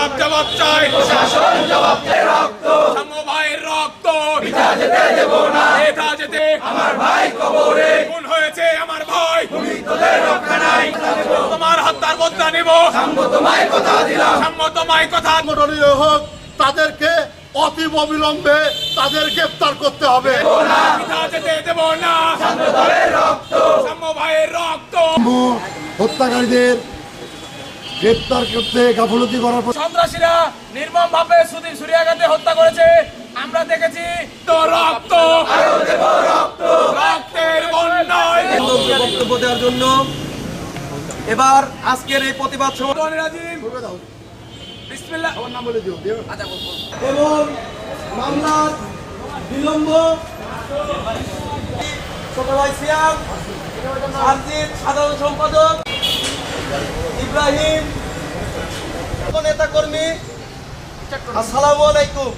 জবাব জবাব চাই। প্রশাসন জবাব চাই রক্ত। সাম্য ভাইয়ের রক্ত। পিতা যেতে দেব না। এটা যেতে। আমার ভাই কবরে। খুন হয়েছে আমার ভাই। তুমি তোদের রক্ষা নাই। তোমার হত্যার বদলা নিব। সাম্য তোমায় কথা দিলাম। সাম্য তোমায় কথা। সংগঠনীয় হোক তাদেরকে অতীব অবিলম্বে তাদের গ্রেপ্তার করতে হবে। পিতা যেতে দেব না। রক্ত। সাম্য ভাইয়ের রক্ত। হত্যাকারীদের গ্রেপ্তার করতে গাফলতি করার পর সন্ত্রাসীরা নির্মম ভাবে সুদীপ সুরিয়াগাতে হত্যা করেছে। আমরা দেখেছি তো রক্ত। রক্তের বন্যায়। বক্তব্য দেওয়ার জন্য এবার আজকের এই প্রতিবাদ রহমানির রাজিম। বিসমিল্লাহ। আমার নাম বলে দিও। দিও। এবং মামলার বিলম্ব। ছোট ভাই সিয়াম সাধারণ সম্পাদক। ইব্রাহিম। নেতা কর্মী আসসালামু আলাইকুম।